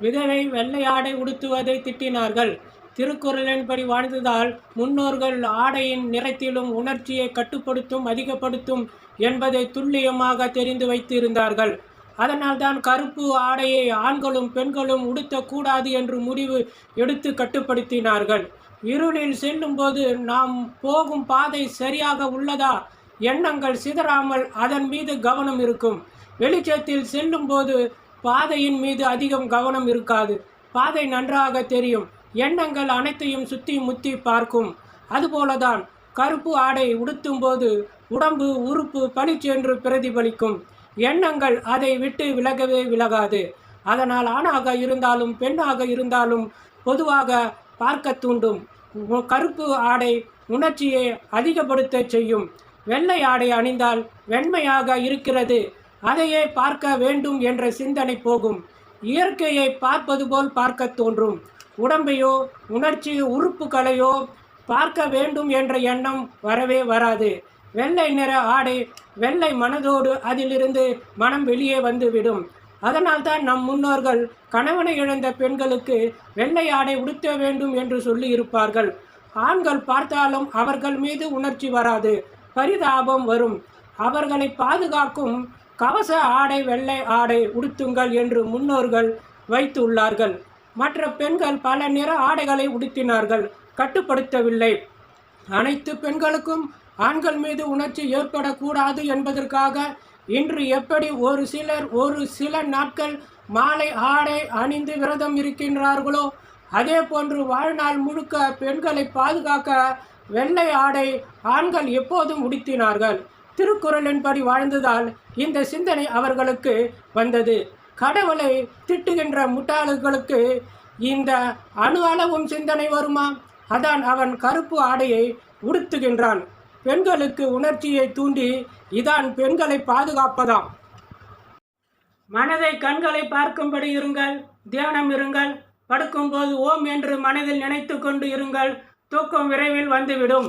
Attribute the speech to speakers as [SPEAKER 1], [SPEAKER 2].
[SPEAKER 1] விதவை வெள்ளையாடை உடுத்துவதை திட்டினார்கள். திருக்குறளின்படி வாழ்ந்ததால் முன்னோர்கள் ஆடையின் நிறத்திலும் உணர்ச்சியை கட்டுப்படுத்தும் அதிகப்படுத்தும் என்பதை துல்லியமாக தெரிந்து வைத்திருந்தார்கள். அதனால்தான் கருப்பு ஆடையை ஆண்களும் பெண்களும் உடுத்தக்கூடாது என்று முடிவு எடுத்து கட்டுப்படுத்தினார்கள். இருளில் செல்லும்போது நாம் போகும் பாதை சரியாக உள்ளதா? எண்ணங்கள் சிதறாமல் அதன் மீது கவனம் இருக்கும். வெளிச்சத்தில் செல்லும்போது பாதையின் மீது அதிகம் கவனம் இருக்காது. பாதை நன்றாக தெரியும். எண்ணங்கள் அனைத்தையும் சுத்தி முத்தி பார்க்கும். அதுபோலதான் கருப்பு ஆடை உடுத்தும்போது உடம்பு உறுப்பு பளிச்சென்று பிரதிபலிக்கும். எண்ணங்கள் அதை விட்டு விலகவே விலகாது. அதனால் ஆணாக இருந்தாலும் பெண்ணாக இருந்தாலும் பொதுவாக பார்க்க தூண்டும். கருப்பு ஆடை உணர்ச்சியை அதிகப்படுத்த செய்யும். வெள்ளை ஆடை அணிந்தால் வெண்மையாக இருக்கிறது. அதையே பார்க்க வேண்டும் என்ற சிந்தனை போகும். இயற்கையை பார்ப்பது போல் பார்க்க தோன்றும். உடம்பையோ உணர்ச்சி உறுப்புகளையோ பார்க்க வேண்டும் என்ற எண்ணம் வரவே வராது. வெள்ளை நிற ஆடை வெள்ளை மனதோடு அதிலிருந்து மனம் வெளியே வந்துவிடும். அதனால்தான் நம் முன்னோர்கள் கணவனை இழந்த பெண்களுக்கு வெள்ளை ஆடை உடுத்த வேண்டும் என்று சொல்லி இருப்பார்கள் ஆண்கள் பார்த்தாலும் அவர்கள் மீது உணர்ச்சி வராது. பரிதாபம் வரும். அவர்களை பாதுகாக்கும் கவச ஆடை வெள்ளை ஆடை உடுத்துங்கள் என்று முன்னோர்கள் வைத்து உள்ளார்கள் மற்ற பெண்கள் பல நிற ஆடைகளை உடுத்தினார்கள். கட்டுப்படுத்தவில்லை. அனைத்து பெண்களுக்கும் ஆண்கள் மீது உணர்ச்சி ஏற்படக்கூடாது என்பதற்காக இன்று எப்படி ஒரு சிலர் ஒரு சில நாட்கள் மாலை ஆடை அணிந்து விரதம் இருக்கின்றார்களோ அதே போன்று வாழ்நாள் முழுக்க பெண்களை பாதுகாக்க வெள்ளை ஆடை ஆண்கள் எப்போதும் உடுத்தினார்கள். திருக்குறளின்படி வாழ்ந்ததால் இந்த சிந்தனை அவர்களுக்கு வந்தது. கடவுளை திட்டுகின்ற முட்டாளர்களுக்கு இந்த அணு அளவும் சிந்தனை வருமா? அதான் அவன் கருப்பு ஆடையை உடுத்துகின்றான். பெண்களுக்கு உணர்ச்சியை தூண்டி இதான் பெண்களை பாதுகாப்பதாம். மனதை கண்களை பார்க்கும்படி இருங்கள் தியானம் இருங்கள் படுக்கும்போது ஓம் என்று மனதில் நினைத்து கொண்டு இருங்கள் தூக்கம் விரைவில் வந்துவிடும்.